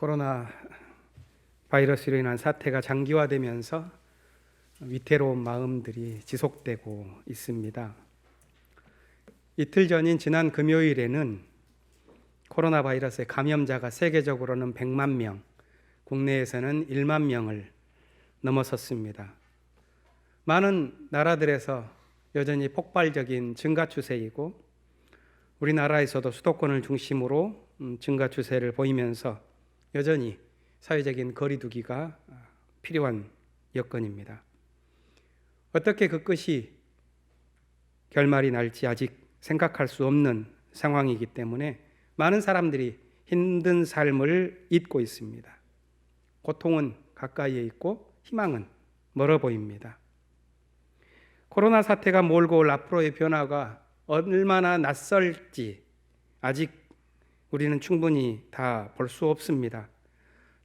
코로나 바이러스로 인한 사태가 장기화되면서 위태로운 마음들이 지속되고 있습니다. 이틀 전인 지난 금요일에는 코로나 바이러스의 감염자가 세계적으로는 100만 명, 국내에서는 1만 명을 넘어섰습니다. 많은 나라들에서 여전히 폭발적인 증가 추세이고 우리나라에서도 수도권을 중심으로 음, 증가 추세를 보이면서 여전히 사회적인 거리두기가 필요한 여건입니다. 어떻게 그 끝이 결말이 날지 아직 생각할 수 없는 상황이기 때문에 많은 사람들이 힘든 삶을 잊고 있습니다. 고통은 가까이에 있고 희망은 멀어 보입니다. 코로나 사태가 몰고 올 앞으로의 변화가 얼마나 낯설지 아직 우리는 충분히 다 볼 수 없습니다.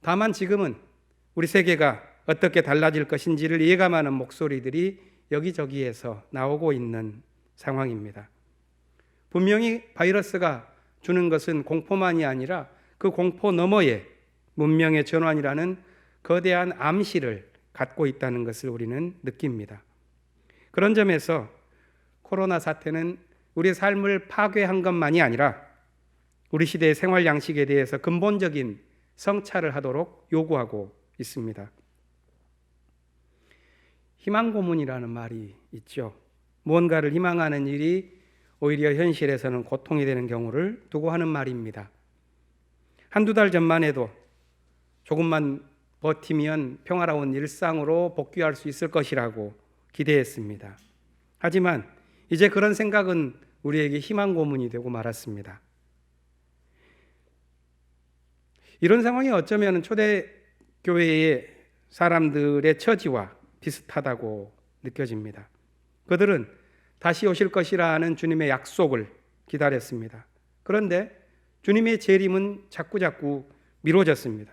다만 지금은 우리 세계가 어떻게 달라질 것인지를 예감하는 목소리들이 여기저기에서 나오고 있는 상황입니다. 분명히 바이러스가 주는 것은 공포만이 아니라 그 공포 너머에 문명의 전환이라는 거대한 암시를 갖고 있다는 것을 우리는 느낍니다. 그런 점에서 코로나 사태는 우리의 삶을 파괴한 것만이 아니라 우리 시대의 생활 양식에 대해서 근본적인 성찰을 하도록 요구하고 있습니다. 희망 고문이라는 말이 있죠. 무언가를 희망하는 일이 오히려 현실에서는 고통이 되는 경우를 두고 하는 말입니다. 한두 달 전만 해도 조금만 버티면 평화로운 일상으로 복귀할 수 있을 것이라고 기대했습니다. 하지만 이제 그런 생각은 우리에게 희망 고문이 되고 말았습니다. 이런 상황이 어쩌면 초대 교회의 사람들의 처지와 비슷하다고 느껴집니다. 그들은 다시 오실 것이라는 주님의 약속을 기다렸습니다. 그런데 주님의 재림은 자꾸자꾸 미뤄졌습니다.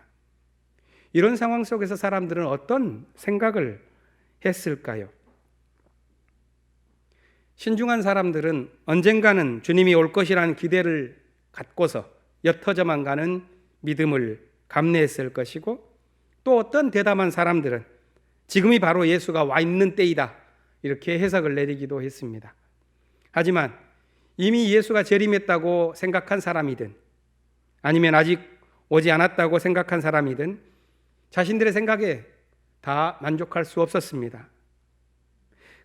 이런 상황 속에서 사람들은 어떤 생각을 했을까요? 신중한 사람들은 언젠가는 주님이 올 것이라는 기대를 갖고서 옅어져만 가는 믿음을 감내했을 것이고 또 어떤 대담한 사람들은 지금이 바로 예수가 와 있는 때이다. 이렇게 해석을 내리기도 했습니다. 하지만 이미 예수가 재림했다고 생각한 사람이든 아니면 아직 오지 않았다고 생각한 사람이든 자신들의 생각에 다 만족할 수 없었습니다.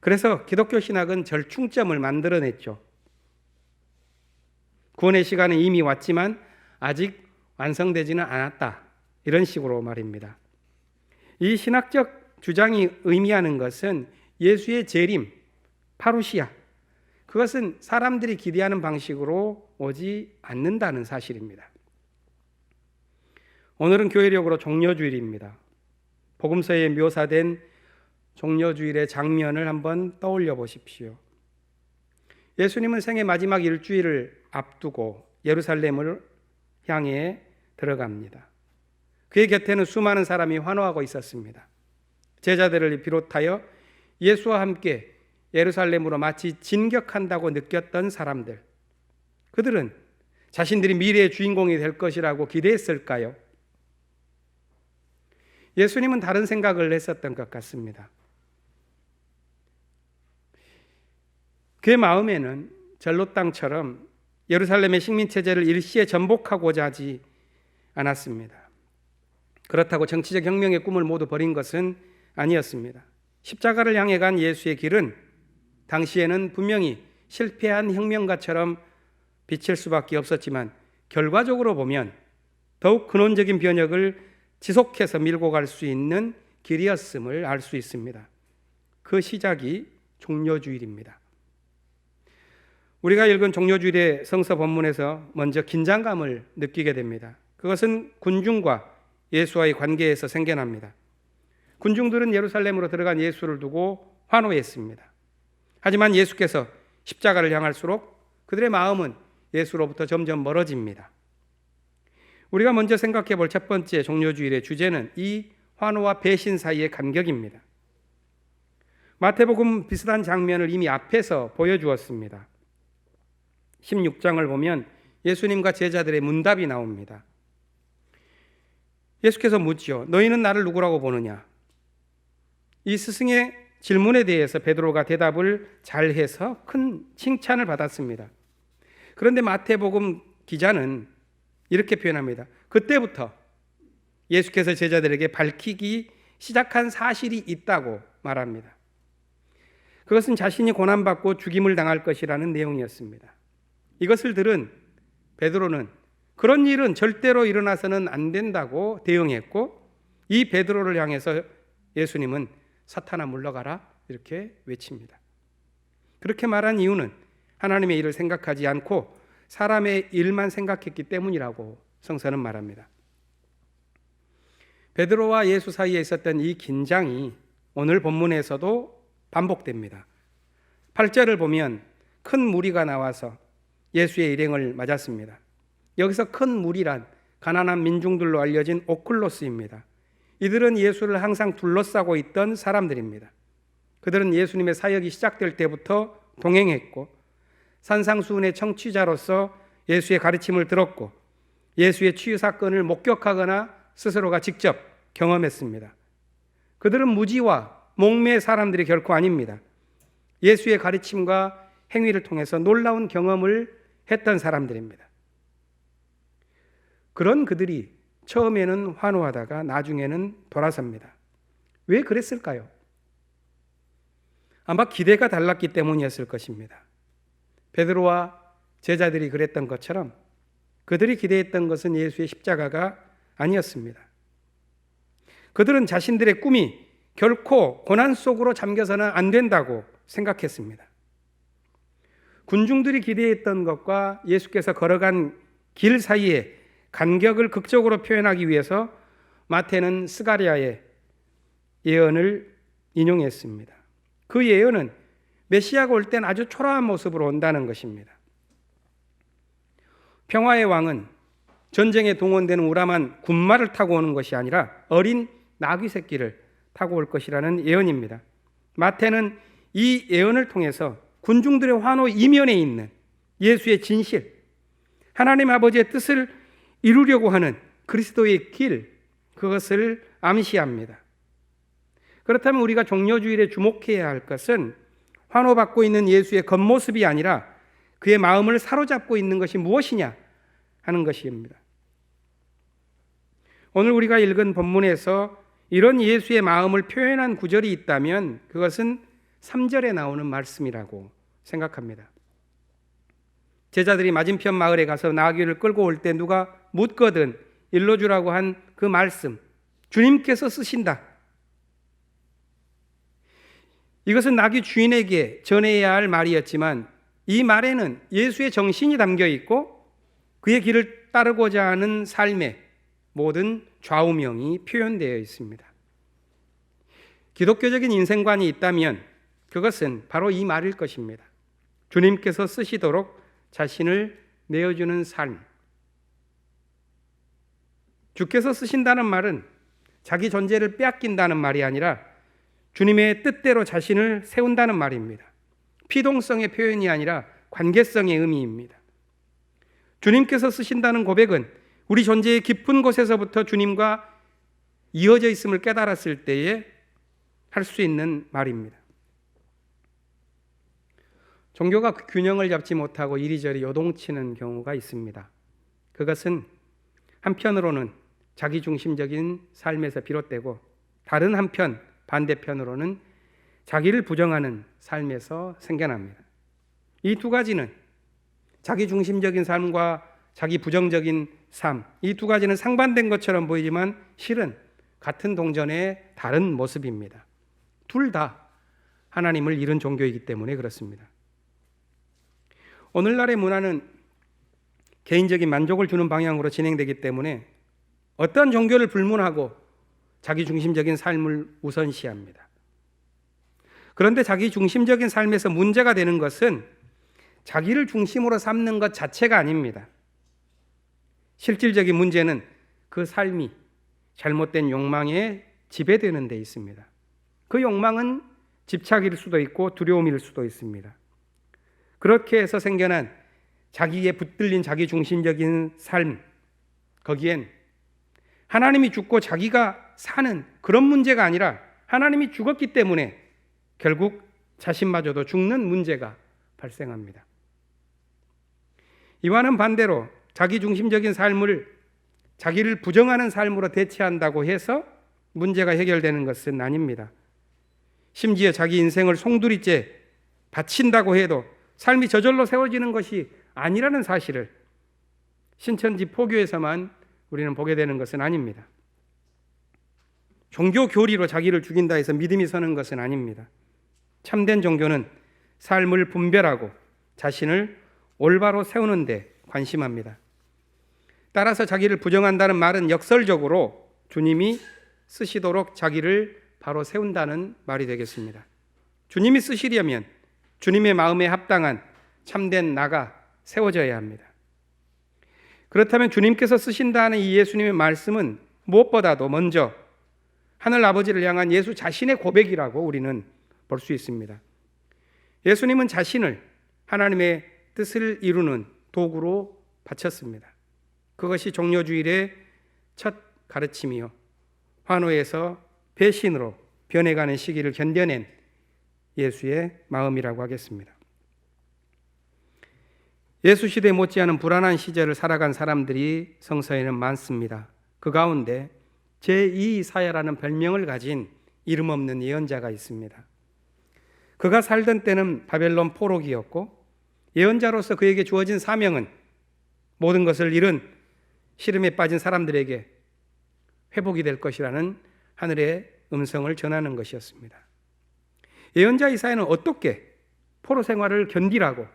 그래서 기독교 신학은 절충점을 만들어냈죠. 구원의 시간은 이미 왔지만 아직 완성되지는 않았다. 이런 식으로 말입니다. 이 신학적 주장이 의미하는 것은 예수의 재림, 파루시아, 그것은 사람들이 기대하는 방식으로 오지 않는다는 사실입니다. 오늘은 교회력으로 종려주일입니다. 복음서에 묘사된 종려주일의 장면을 한번 떠올려 보십시오. 예수님은 생애 마지막 일주일을 앞두고 예루살렘을 향해 들어갑니다. 그의 곁에는 수많은 사람이 환호하고 있었습니다. 제자들을 비롯하여 예수와 함께 예루살렘으로 마치 진격한다고 느꼈던 사람들. 그들은 자신들이 미래의 주인공이 될 것이라고 기대했을까요? 예수님은 다른 생각을 했었던 것 같습니다. 그의 마음에는 전로 땅처럼 예루살렘의 식민 체제를 일시에 전복하고자 하지 않았습니다. 그렇다고 정치적 혁명의 꿈을 모두 버린 것은 아니었습니다. 십자가를 향해 간 예수의 길은 당시에는 분명히 실패한 혁명가처럼 비칠 수밖에 없었지만 결과적으로 보면 더욱 근원적인 변혁을 지속해서 밀고 갈 수 있는 길이었음을 알 수 있습니다. 그 시작이 종려주일입니다. 우리가 읽은 종려주일의 성서 본문에서 먼저 긴장감을 느끼게 됩니다. 그것은 군중과 예수와의 관계에서 생겨납니다. 군중들은 예루살렘으로 들어간 예수를 두고 환호했습니다. 하지만 예수께서 십자가를 향할수록 그들의 마음은 예수로부터 점점 멀어집니다. 우리가 먼저 생각해 볼 첫 번째 종료주일의 주제는 이 환호와 배신 사이의 간격입니다. 마태복음 비슷한 장면을 이미 앞에서 보여주었습니다. 16장을 보면 예수님과 제자들의 문답이 나옵니다. 예수께서 묻지요. 너희는 나를 누구라고 보느냐? 이 스승의 질문에 대해서 베드로가 대답을 잘해서 큰 칭찬을 받았습니다. 그런데 마태복음 기자는 이렇게 표현합니다. 그때부터 예수께서 제자들에게 밝히기 시작한 사실이 있다고 말합니다. 그것은 자신이 고난받고 죽임을 당할 것이라는 내용이었습니다. 이것을 들은 베드로는 그런 일은 절대로 일어나서는 안 된다고 대응했고 이 베드로를 향해서 예수님은 사탄아 물러가라 이렇게 외칩니다. 그렇게 말한 이유는 하나님의 일을 생각하지 않고 사람의 일만 생각했기 때문이라고 성서는 말합니다. 베드로와 예수 사이에 있었던 이 긴장이 오늘 본문에서도 반복됩니다. 8절을 보면 큰 무리가 나와서 예수의 일행을 맞았습니다. 여기서 큰 무리란 가난한 민중들로 알려진 오클로스입니다. 이들은 예수를 항상 둘러싸고 있던 사람들입니다. 그들은 예수님의 사역이 시작될 때부터 동행했고 산상수훈의 청취자로서 예수의 가르침을 들었고 예수의 치유 사건을 목격하거나 스스로가 직접 경험했습니다. 그들은 무지와 목매 사람들이 결코 아닙니다. 예수의 가르침과 행위를 통해서 놀라운 경험을 했던 사람들입니다. 그런 그들이 처음에는 환호하다가 나중에는 돌아섭니다. 왜 그랬을까요? 아마 기대가 달랐기 때문이었을 것입니다. 베드로와 제자들이 그랬던 것처럼 그들이 기대했던 것은 예수의 십자가가 아니었습니다. 그들은 자신들의 꿈이 결코 고난 속으로 잠겨서는 안 된다고 생각했습니다. 군중들이 기대했던 것과 예수께서 걸어간 길 사이에 간격을 극적으로 표현하기 위해서 마태는 스가리아의 예언을 인용했습니다. 그 예언은 메시아가 올 땐 아주 초라한 모습으로 온다는 것입니다. 평화의 왕은 전쟁에 동원되는 우람한 군마를 타고 오는 것이 아니라 어린 나귀 새끼를 타고 올 것이라는 예언입니다. 마태는 이 예언을 통해서 군중들의 환호 이면에 있는 예수의 진실, 하나님 아버지의 뜻을 이루려고 하는 그리스도의 길, 그것을 암시합니다. 그렇다면 우리가 종료주일에 주목해야 할 것은 환호받고 있는 예수의 겉모습이 아니라 그의 마음을 사로잡고 있는 것이 무엇이냐 하는 것입니다. 오늘 우리가 읽은 본문에서 이런 예수의 마음을 표현한 구절이 있다면 그것은 3절에 나오는 말씀이라고 생각합니다. 제자들이 맞은편 마을에 가서 나귀를 끌고 올 때 누가 묻거든 일러 주라고 한 그 말씀 주님께서 쓰신다. 이것은 나귀 주인에게 전해야 할 말이었지만 이 말에는 예수의 정신이 담겨 있고 그의 길을 따르고자 하는 삶의 모든 좌우명이 표현되어 있습니다. 기독교적인 인생관이 있다면 그것은 바로 이 말일 것입니다. 주님께서 쓰시도록 자신을 내어주는 삶. 주께서 쓰신다는 말은 자기 존재를 빼앗긴다는 말이 아니라 주님의 뜻대로 자신을 세운다는 말입니다. 피동성의 표현이 아니라 관계성의 의미입니다. 주님께서 쓰신다는 고백은 우리 존재의 깊은 곳에서부터 주님과 이어져 있음을 깨달았을 때에 할 수 있는 말입니다. 종교가 그 균형을 잡지 못하고 이리저리 요동치는 경우가 있습니다. 그것은 한편으로는 자기 중심적인 삶에서 비롯되고 다른 한편 반대편으로는 자기를 부정하는 삶에서 생겨납니다. 이 두 가지는 자기 중심적인 삶과 자기 부정적인 삶, 이 두 가지는 상반된 것처럼 보이지만 실은 같은 동전의 다른 모습입니다. 둘 다 하나님을 잃은 종교이기 때문에 그렇습니다. 오늘날의 문화는 개인적인 만족을 주는 방향으로 진행되기 때문에 어떤 종교를 불문하고 자기 중심적인 삶을 우선시합니다. 그런데 자기 중심적인 삶에서 문제가 되는 것은 자기를 중심으로 삼는 것 자체가 아닙니다. 실질적인 문제는 그 삶이 잘못된 욕망에 지배되는 데 있습니다. 그 욕망은 집착일 수도 있고 두려움일 수도 있습니다. 그렇게 해서 생겨난 자기에 붙들린 자기 중심적인 삶, 거기엔 하나님이 죽고 자기가 사는 그런 문제가 아니라 하나님이 죽었기 때문에 결국 자신마저도 죽는 문제가 발생합니다. 이와는 반대로 자기 중심적인 삶을 자기를 부정하는 삶으로 대체한다고 해서 문제가 해결되는 것은 아닙니다. 심지어 자기 인생을 송두리째 바친다고 해도 삶이 저절로 세워지는 것이 아니라는 사실을 신천지 포교에서만 우리는 보게 되는 것은 아닙니다. 종교 교리로 자기를 죽인다 해서 믿음이 서는 것은 아닙니다. 참된 종교는 삶을 분별하고 자신을 올바로 세우는 데 관심합니다. 따라서 자기를 부정한다는 말은 역설적으로 주님이 쓰시도록 자기를 바로 세운다는 말이 되겠습니다. 주님이 쓰시려면 주님의 마음에 합당한 참된 나가 세워져야 합니다. 그렇다면 주님께서 쓰신다는 이 예수님의 말씀은 무엇보다도 먼저 하늘 아버지를 향한 예수 자신의 고백이라고 우리는 볼 수 있습니다. 예수님은 자신을 하나님의 뜻을 이루는 도구로 바쳤습니다. 그것이 종료주일의 첫 가르침이요. 환호에서 배신으로 변해가는 시기를 견뎌낸 예수의 마음이라고 하겠습니다. 예수 시대 못지않은 불안한 시절을 살아간 사람들이 성서에는 많습니다. 그 가운데 제2 사야라는 별명을 가진 이름 없는 예언자가 있습니다. 그가 살던 때는 바벨론 포로기였고 예언자로서 그에게 주어진 사명은 모든 것을 잃은 시름에 빠진 사람들에게 회복이 될 것이라는 하늘의 음성을 전하는 것이었습니다. 예언자 이사야는 어떻게 포로 생활을 견디라고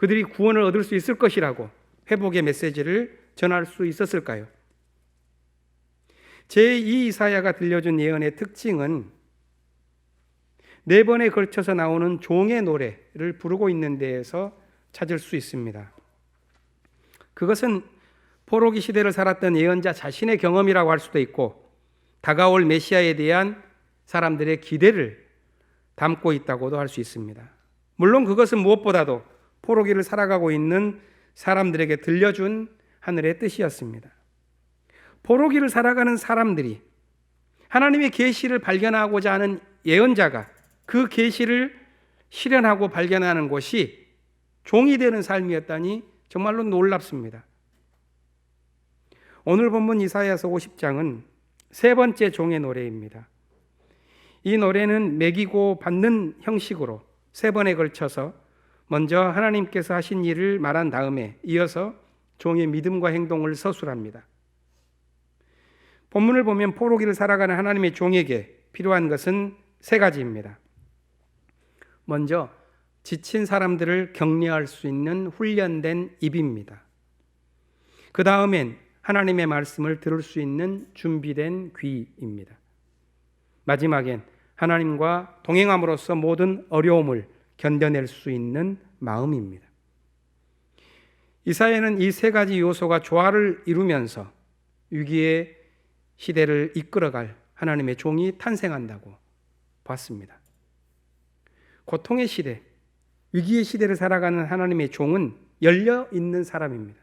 그들이 구원을 얻을 수 있을 것이라고 회복의 메시지를 전할 수 있었을까요? 제2 이사야가 들려준 예언의 특징은 네 번에 걸쳐서 나오는 종의 노래를 부르고 있는 데에서 찾을 수 있습니다. 그것은 포로기 시대를 살았던 예언자 자신의 경험이라고 할 수도 있고 다가올 메시아에 대한 사람들의 기대를 담고 있다고도 할 수 있습니다. 물론 그것은 무엇보다도 포로기를 살아가고 있는 사람들에게 들려준 하늘의 뜻이었습니다. 포로기를 살아가는 사람들이 하나님의 계시를 발견하고자 하는 예언자가 그 계시를 실현하고 발견하는 것이 종이 되는 삶이었다니 정말로 놀랍습니다. 오늘 본문 이사야서 50장은 세 번째 종의 노래입니다. 이 노래는 매기고 받는 형식으로 세 번에 걸쳐서 먼저 하나님께서 하신 일을 말한 다음에 이어서 종의 믿음과 행동을 서술합니다. 본문을 보면 포로기를 살아가는 하나님의 종에게 필요한 것은 세 가지입니다. 먼저 지친 사람들을 격려할 수 있는 훈련된 입입니다. 그 다음엔 하나님의 말씀을 들을 수 있는 준비된 귀입니다. 마지막엔 하나님과 동행함으로써 모든 어려움을 견뎌낼 수 있는 마음입니다. 이사야는 이 세 가지 요소가 조화를 이루면서 위기의 시대를 이끌어갈 하나님의 종이 탄생한다고 봤습니다. 고통의 시대, 위기의 시대를 살아가는 하나님의 종은 열려 있는 사람입니다.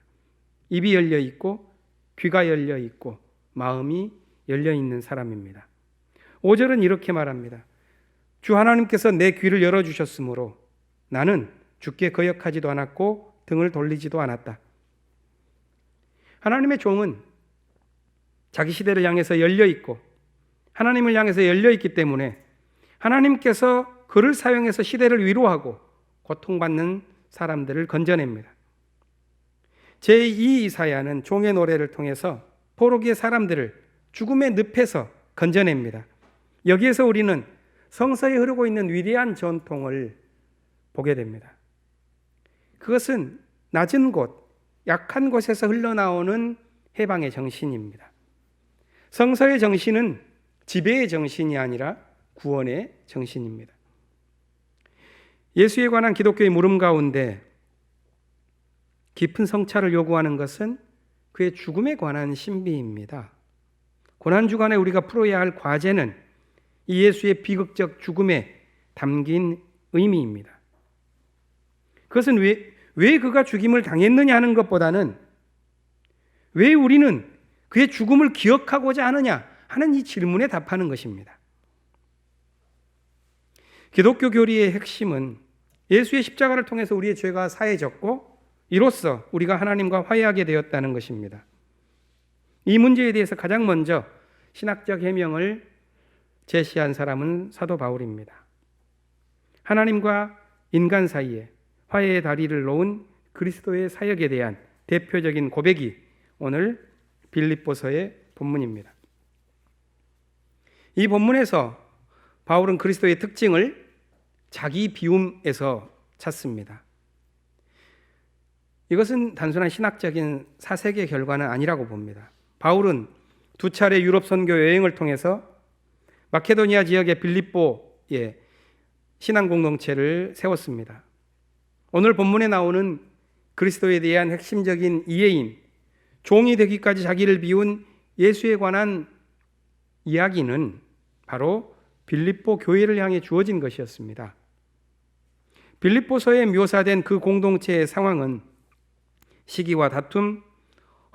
입이 열려 있고 귀가 열려 있고 마음이 열려 있는 사람입니다. 5절은 이렇게 말합니다. 주 하나님께서 내 귀를 열어 주셨으므로 나는 주께 거역하지도 않았고 등을 돌리지도 않았다. 하나님의 종은 자기 시대를 향해서 열려 있고 하나님을 향해서 열려 있기 때문에 하나님께서 그를 사용해서 시대를 위로하고 고통받는 사람들을 건져냅니다. 제2 이사야는 종의 노래를 통해서 포로기의 사람들을 죽음의 늪에서 건져냅니다. 여기에서 우리는 성서에 흐르고 있는 위대한 전통을 보게 됩니다. 그것은 낮은 곳, 약한 곳에서 흘러나오는 해방의 정신입니다. 성서의 정신은 지배의 정신이 아니라 구원의 정신입니다. 예수에 관한 기독교의 물음 가운데 깊은 성찰을 요구하는 것은 그의 죽음에 관한 신비입니다. 고난주간에 우리가 풀어야 할 과제는 이 예수의 비극적 죽음에 담긴 의미입니다. 그것은 왜, 왜 그가 죽임을 당했느냐 하는 것보다는 왜 우리는 그의 죽음을 기억하고자 하느냐 하는 이 질문에 답하는 것입니다. 기독교 교리의 핵심은 예수의 십자가를 통해서 우리의 죄가 사해졌고 이로써 우리가 하나님과 화해하게 되었다는 것입니다. 이 문제에 대해서 가장 먼저 신학적 해명을 제시한 사람은 사도 바울입니다. 하나님과 인간 사이에 화해의 다리를 놓은 그리스도의 사역에 대한 대표적인 고백이 오늘 빌립보서의 본문입니다. 이 본문에서 바울은 그리스도의 특징을 자기 비움에서 찾습니다. 이것은 단순한 신학적인 사색의 결과는 아니라고 봅니다. 바울은 두 차례 유럽 선교 여행을 통해서 마케도니아 지역의 빌립보에 신앙 공동체를 세웠습니다. 오늘 본문에 나오는 그리스도에 대한 핵심적인 이해인 종이 되기까지 자기를 비운 예수에 관한 이야기는 바로 빌립보 교회를 향해 주어진 것이었습니다. 빌립보서에 묘사된 그 공동체의 상황은 시기와 다툼,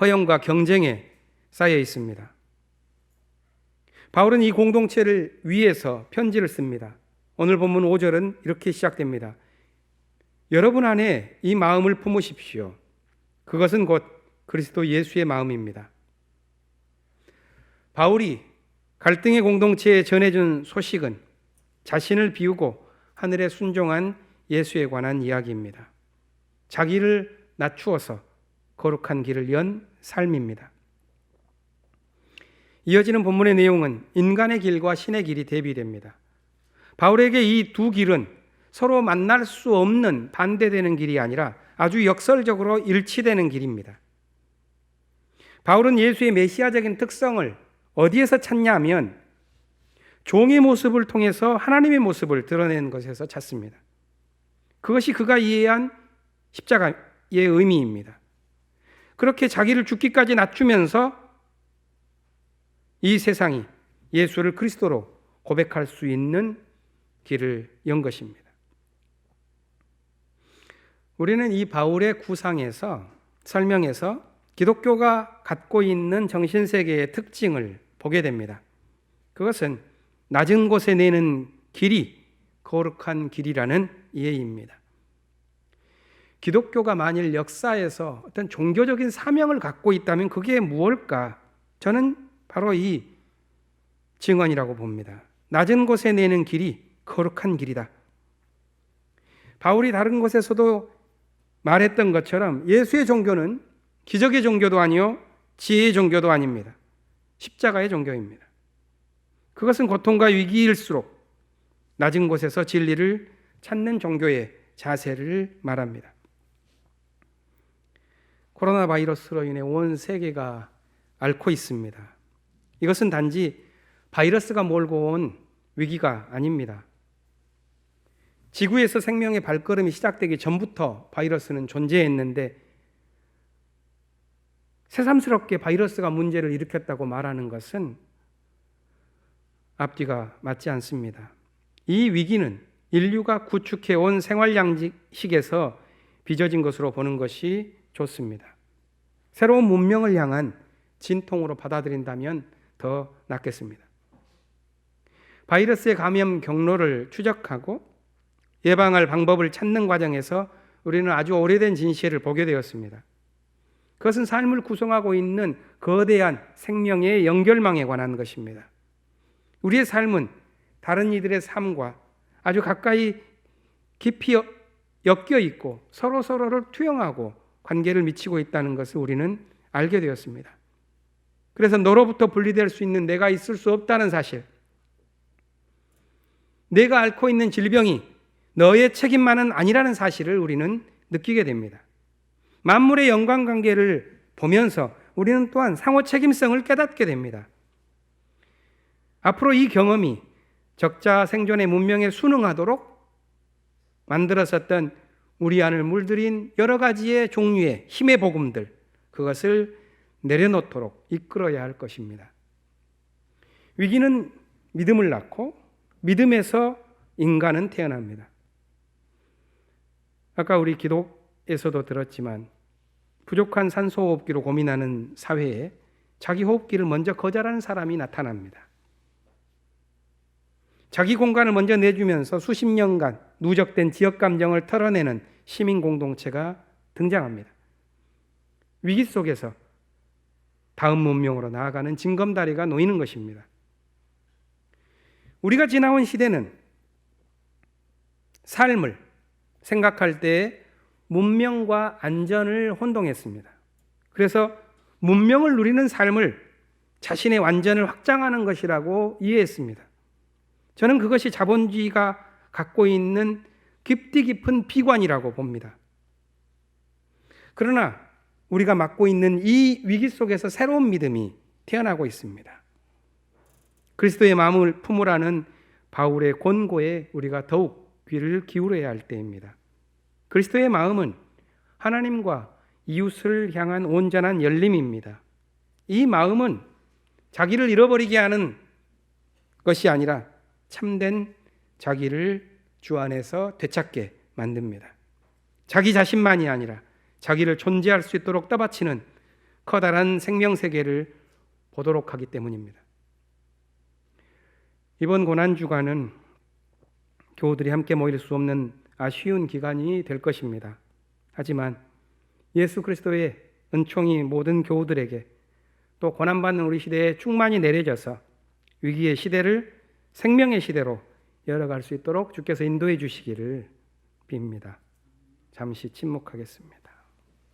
허영과 경쟁에 쌓여 있습니다. 바울은 이 공동체를 위해서 편지를 씁니다. 오늘 본문 5절은 이렇게 시작됩니다. 여러분 안에 이 마음을 품으십시오. 그것은 곧 그리스도 예수의 마음입니다. 바울이 갈등의 공동체에 전해준 소식은 자신을 비우고 하늘에 순종한 예수에 관한 이야기입니다. 자기를 낮추어서 거룩한 길을 연 삶입니다. 이어지는 본문의 내용은 인간의 길과 신의 길이 대비됩니다. 바울에게 이 두 길은 서로 만날 수 없는 반대되는 길이 아니라 아주 역설적으로 일치되는 길입니다. 바울은 예수의 메시아적인 특성을 어디에서 찾냐면 종의 모습을 통해서 하나님의 모습을 드러내는 것에서 찾습니다. 그것이 그가 이해한 십자가의 의미입니다. 그렇게 자기를 죽기까지 낮추면서 이 세상이 예수를 그리스도로 고백할 수 있는 길을 연 것입니다. 우리는 이 바울의 구상에서 설명에서 기독교가 갖고 있는 정신 세계의 특징을 보게 됩니다. 그것은 낮은 곳에 내는 길이 거룩한 길이라는 이해입니다. 기독교가 만일 역사에서 어떤 종교적인 사명을 갖고 있다면 그게 무엇일까? 저는 바로 이 증언이라고 봅니다. 낮은 곳에 내는 길이 거룩한 길이다. 바울이 다른 곳에서도 말했던 것처럼 예수의 종교는 기적의 종교도 아니요, 지혜의 종교도 아닙니다. 십자가의 종교입니다. 그것은 고통과 위기일수록 낮은 곳에서 진리를 찾는 종교의 자세를 말합니다. 코로나 바이러스로 인해 온 세계가 앓고 있습니다. 이것은 단지 바이러스가 몰고 온 위기가 아닙니다. 지구에서 생명의 발걸음이 시작되기 전부터 바이러스는 존재했는데 새삼스럽게 바이러스가 문제를 일으켰다고 말하는 것은 앞뒤가 맞지 않습니다. 이 위기는 인류가 구축해 온 생활 양식에서 빚어진 것으로 보는 것이 좋습니다. 새로운 문명을 향한 진통으로 받아들인다면 더 낫겠습니다. 바이러스의 감염 경로를 추적하고 예방할 방법을 찾는 과정에서 우리는 아주 오래된 진실을 보게 되었습니다. 그것은 삶을 구성하고 있는 거대한 생명의 연결망에 관한 것입니다. 우리의 삶은 다른 이들의 삶과 아주 가까이 깊이 엮여 있고 서로 서로를 투영하고 관계를 미치고 있다는 것을 우리는 알게 되었습니다. 그래서 너로부터 분리될 수 있는 내가 있을 수 없다는 사실, 내가 앓고 있는 질병이 너의 책임만은 아니라는 사실을 우리는 느끼게 됩니다. 만물의 연관 관계를 보면서 우리는 또한 상호 책임성을 깨닫게 됩니다. 앞으로 이 경험이 적자 생존의 문명에 순응하도록 만들었었던 우리 안을 물들인 여러 가지의 종류의 힘의 복음들, 그것을 내려놓도록 이끌어야 할 것입니다. 위기는 믿음을 낳고 믿음에서 인간은 태어납니다. 아까 우리 기독에서도 들었지만 부족한 산소 호흡기로 고민하는 사회에 자기 호흡기를 먼저 거절하는 사람이 나타납니다. 자기 공간을 먼저 내주면서 수십 년간 누적된 지역 감정을 털어내는 시민 공동체가 등장합니다. 위기 속에서 다음 문명으로 나아가는 징검다리가 놓이는 것입니다. 우리가 지나온 시대는 삶을 생각할 때 문명과 안전을 혼동했습니다. 그래서 문명을 누리는 삶을 자신의 완전을 확장하는 것이라고 이해했습니다. 저는 그것이 자본주의가 갖고 있는 깊디 깊은 비관이라고 봅니다. 그러나 우리가 맡고 있는 이 위기 속에서 새로운 믿음이 태어나고 있습니다. 그리스도의 마음을 품으라는 바울의 권고에 우리가 더욱 귀를 기울여야 할 때입니다. 그리스도의 마음은 하나님과 이웃을 향한 온전한 열림입니다. 이 마음은 자기를 잃어버리게 하는 것이 아니라 참된 자기를 주 안에서 되찾게 만듭니다. 자기 자신만이 아니라 자기를 존재할 수 있도록 떠받치는 커다란 생명 세계를 보도록 하기 때문입니다. 이번 고난 주간은 교우들이 함께 모일 수 없는 아쉬운 기간이 될 것입니다. 하지만 예수 그리스도의 은총이 모든 교우들에게 또 고난받는 우리 시대에 충만히 내려져서 위기의 시대를 생명의 시대로 열어갈 수 있도록 주께서 인도해 주시기를 빕니다. 잠시 침묵하겠습니다.